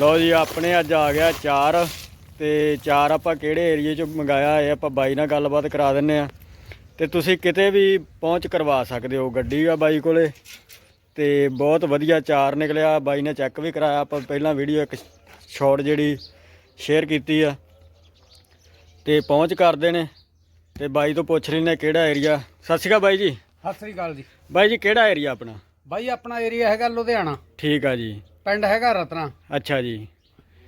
ਲਓ ਜੀ ਆਪਣੇ ਅੱਜ ਆ ਗਿਆ ਚਾਰ ਤੇ ਚਾਰ ਆਪਾਂ ਕਿਹੜੇ ਏਰੀਏ ਚ ਮੰਗਾਇਆ ਇਹ ਆਪਾਂ ਬਾਈ ਨਾਲ ਗੱਲਬਾਤ ਕਰਾ ਦਿੰਨੇ ਆ। ਤੇ ਤੁਸੀਂ ਕਿਤੇ ਵੀ ਪਹੁੰਚ ਕਰਵਾ ਸਕਦੇ ਹੋ ਗੱਡੀ ਆ ਬਾਈ ਕੋਲੇ। ਤੇ ਬਹੁਤ ਵਧੀਆ ਚਾਰ ਨਿਕਲਿਆ ਬਾਈ ਨੇ ਚੈੱਕ ਵੀ ਕਰਾਇਆ ਆਪਾਂ ਪਹਿਲਾਂ ਵੀਡੀਓ ਇੱਕ ਸ਼ਾਰਟ ਜਿਹੜੀ ਸ਼ੇਅਰ ਕੀਤੀ ਆ। ਤੇ ਪਹੁੰਚ ਕਰਦੇ ਨੇ। ਤੇ ਬਾਈ ਤੋਂ ਪੁੱਛ ਲੈਨੇ ਕਿਹੜਾ ਏਰੀਆ ਸਤਿ ਸ਼੍ਰੀ ਅਕਾਲ ਬਾਈ ਜੀ। ਸਤਿ ਸ੍ਰੀ ਅਕਾਲ ਜੀ। ਬਾਈ ਜੀ ਕਿਹੜਾ ਏਰੀਆ ਆਪਣਾ? ਬਾਈ ਆਪਣਾ ਏਰੀਆ ਹੈਗਾ ਲੁਧਿਆਣਾ। ਠੀਕ ਆ ਜੀ। ਪਿੰਡ ਹੈਗਾ ਰਤਨਾ। ਅੱਛਾ ਜੀ।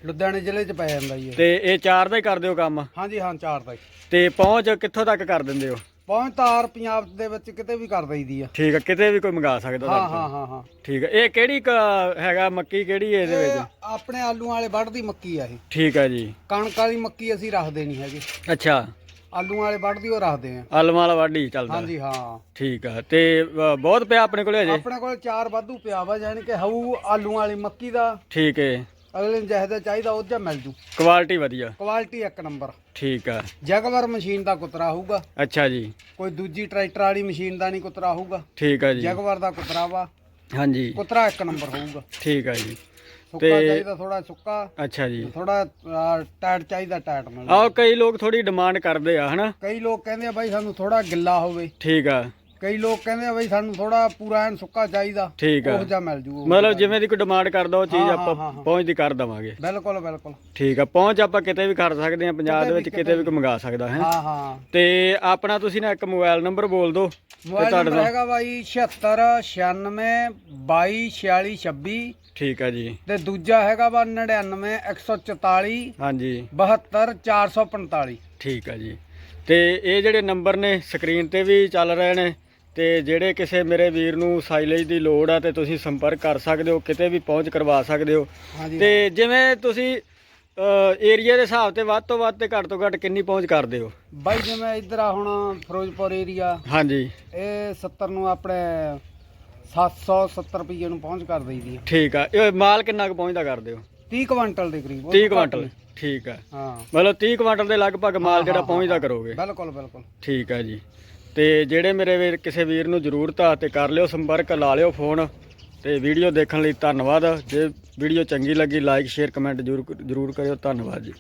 ਲੁਧਿਆਣੇ ਜ਼ਿਲ੍ਹੇ 'ਚ ਪੈ ਜਾਂਦਾ ਜੀ ਇਹ। ਤੇ ਇਹ ਚਾਰ ਦਾ ਹੀ ਕਰਦੇ ਹੋ ਕੰਮ? ਹਾਂਜੀ ਹਾਂ ਚਾਰ ਦਾ ਹੀ। ਤੇ ਪਹੁੰਚ ਕਿੱਥੋਂ ਤੱਕ ਕਰ ਦਿੰਦੇ ਹੋ? ਪਹੁੰਚ ਤਾਰ ਪੰਜਾਬ ਦੇ ਵਿੱਚ ਕਿਤੇ ਵੀ ਕਰ ਦਈਦੀ ਆ। ਠੀਕ ਆ ਕਿਤੇ ਵੀ ਕੋਈ ਮੰਗਾ ਸਕਦਾ ਹਾਂ ਹਾਂ ਤੋਂ। ਹਾਂ ਹਾਂ ਠੀਕ ਆ ਇਹ ਕਿਹੜੀ ਕ- ਹੈਗਾ ਮੱਕੀ ਕਿਹੜੀ ਹੈ ਇਹਦੇ ਇਹ ਵਿੱਚ? ਆਪਣੇ ਆਲੂਆਂ ਵਾਲੇ ਵੱਢਦੀ ਮੱਕੀ ਆ ਇਹ। ਠੀਕ ਆ ਜੀ। ਕਣਕ ਵਾਲੀ ਮੱਕੀ ਅਸੀਂ ਰੱਖਦੇ ਨਹੀਂ ਹੈਗੇ। ਅੱਛਾ। ਆਲੂਆਂ ਵਾਲੇ ਵੱਢਦੀ ਉਹ ਰੱਖਦੇ ਆ। ਆਲਮਾਂ ਵਾਲਾ ਵਾਢੀ ਚੱਲਦਾ। ਹਾਂਜੀ ਹਾਂ। ਠੀਕ ਆ। ਤੇ ਅ, ਬਹੁਤ ਪਿਆ ਆਪਣੇ ਕੋਲੇ ਅਜੇ? ਆਪਣੇ ਕੋਲ ਚਾਰ ਵਾਧੂ ਪਿਆ ਵਾ ਯਾਨੀ ਕਿ ਹਊ ਆਲੂਆਂ ਵਾਲੀ ਮੱਕੀ ਦਾ। ਠੀਕ ਹੈ ਅਗਲੇ ਨੂੰ ਜਿਹਦਾ ਚਾਹੀਦਾ ਉਹ ਜਿਹਾ ਮਿਲ ਜੂ। ਕੁਆਲਿਟੀ ਵਧੀਆ। ਕੁਆਲਿਟੀ ਇੱਕ ਨੰਬਰ। ਠੀਕ ਆ। ਜਗਵਰ ਮਸ਼ੀਨ ਦਾ ਕੁਤਰਾ ਹੋਊਗਾ। ਅੱਛਾ ਜੀ। ਕੋਈ ਦੂਜੀ ਟਰੈਕਟਰ ਵਾਲੀ ਮਸ਼ੀਨ ਦਾ ਨਹੀਂ ਕੁਤਰਾ ਹੋਊਗਾ। ਠੀਕ ਆ ਜੀ। ਜਗਵਰ ਦਾ ਕੁਤਰਾ ਵਾ। ਹਾਂਜੀ। ਕੁਤਰਾ ਇੱਕ ਨੰਬਰ ਹੋਊਗਾ। ਠੀਕ ਆ ਜੀ। ਸੁੱਕਾ ਤੇ- ਚਾਹੀਦਾ ਥੋੜਾ ਸੁੱਕਾ। ਅੱਛਾ ਜੀ। ਥੋੜਾ ਟਾਇਟ ਚਾਹੀਦਾ ਟਾਇਟ ਮਿਲ ਆਓ ਕਈ ਲੋਕ ਥੋੜੀ ਡਿਮਾਂਡ ਕਰਦੇ ਆ ਹਨਾ? ਕਈ ਲੋਕ ਕਹਿੰਦੇ ਆ ਬਾਈ ਸਾਨੂੰ ਥੋੜਾ ਗਿੱਲਾ ਹੋਵੇ। ਠੀਕ ਆ। ਕਈ ਲੋਕ ਕਹਿੰਦੇ ਆ ਬਾਈ ਸਾਨੂੰ ਥੋੜਾ ਪੂਰਾ ਐਨ ਸੁੱਕਾ ਚਾਹੀਦਾ ਠੀਕ ਆ। ਉਹ ਜਿਹਾ ਮਿਲ ਜੂ ਮਤਲਬ ਜਿਵੇਂ ਦੀ ਕੋਈ ਡਿਮਾਂਡ ਕਰਦਾ ਉਹ ਚੀਜ਼ ਹਾਂ, ਆਪਾਂ ਹਾਂ, ਹਾਂ। ਪਹੁੰਚਦੀ ਕਰ ਦਵਾਂਗੇ। ਬਿਲਕੁਲ ਬਿਲਕੁਲ। ਠੀਕ ਆ ਪਹੁੰਚ ਆਪਾਂ ਕਿਤੇ ਵੀ ਕਰ ਸਕਦੇ ਆ ਪੰਜਾਬ ਦੇ ਵਿੱਚ ਕਿਤੇ ਵੀ, ਕੋਈ ਮੰਗਾ ਸਕਦਾ ਹੈ। ਹਾਂ ਹਾਂ। ਤੇ ਆਪਣਾ ਤੁਸੀਂ ਨਾ ਇੱਕ ਮੋਬਾਈਲ ਨੰਬਰ ਬੋਲ ਦਿਓ ਮੋਬਾਈਲ ਤੁਹਾਡੇ ਨੰਬਰ ਨਾਲ ਹੈਗਾ ਬਾਈ 76 96 22 46 26 ਠੀਕ ਆ ਜੀ। ਤੇ ਦੂਜਾ ਹੈਗਾ ਵਾ 99 144 ਹਾਂਜੀ। 72 445 ਠੀਕ ਆ ਜੀ। ਤੇ ਇਹ ਜਿਹੜੇ ਨੰਬਰ ਨੇ ਸਕਰੀਨ ਤੇ ਵੀ ਚੱਲ ਰਹੇ ਨੇ ਤੇ ਜਿਹੜੇ ਕਿਸੇ ਮੇਰੇ ਵੀਰ ਨੂੰ ਸਾਈਲੇਜ ਦੀ ਲੋੜ ਆ ਤੇ ਤੁਸੀਂ ਸੰਪਰਕ ਕਰ ਸਕਦੇ ਹੋ ਕਿਤੇ ਵੀ ਪਹੁੰਚ ਕਰਵਾ ਸਕਦੇ ਹੋ। ਤੇ ਜਿਵੇਂ ਤੁਸੀਂ ਏਰੀਆ ਦੇ ਹਿਸਾਬ ਤੇ ਵੱਧ ਤੋਂ ਵੱਧ ਤੇ ਘੱਟ ਤੋਂ ਘੱਟ ਕਿੰਨੀ ਪਹੁੰਚ ਕਰਦੇ ਹੋ? ਬਾਈ ਜਿਵੇਂ ਇੱਧਰ ਆ ਹੁਣ ਫਿਰੋਜ਼ਪੁਰ ਏਰੀਆ ਹਾਂਜੀ। ਇਹ 70 ਨੂੰ ਆਪਣੇ 770 ਰੁਪਏ ਨੂੰ ਪਹੁੰਚ ਕਰ ਦਈਦੀ ਆ। ਠੀਕ ਆ। ਇਹ ਮਾਲ ਕਿੰਨਾ ਕੁ ਪਹੁੰਚਦਾ ਕਰਦੇ ਹੋ? 30 ਕੁਇੰਟਲ ਦੇ ਕਰੀਬ ਉਹ 30 ਤੋਂ ਘੱਟ ਕੁਆਂਟਲ ਨਹੀਂ। ਠੀਕ ਆ। ਹਾਂ। ਮਤਲਬ 30 ਕੁਆਂਟਲ ਦੇ ਲਗਭਗ ਮਾਲ ਜਿਹੜਾ ਪਹੁੰਚਦਾ। ਕਰੋਗੇ? ਬਿਲਕੁਲ ਬਿਲਕੁਲ। ਠੀਕ ਆ ਜੀ। ਤੇ ਜਿਹੜੇ ਮੇਰੇ ਵੀਰ, ਕਿਸੇ ਵੀਰ ਨੂੰ ਜ਼ਰੂਰਤ ਆ ਤੇ ਕਰ ਲਿਓ ਸੰਪਰਕ, ਲਾ ਲਿਓ ਫੋਨ ਤੇ ਵੀਡੀਓ ਦੇਖਣ ਲਈ ਧੰਨਵਾਦ। ਜੇ ਵੀਡੀਓ ਚੰਗੀ ਲੱਗੀ ਲਾਈਕ ਸ਼ੇਅਰ ਕਮੈਂਟ ਜ਼ਰੂਰ ਜ਼ਰੂਰ ਕਰਿਓ। ਧੰਨਵਾਦ ਜੀ।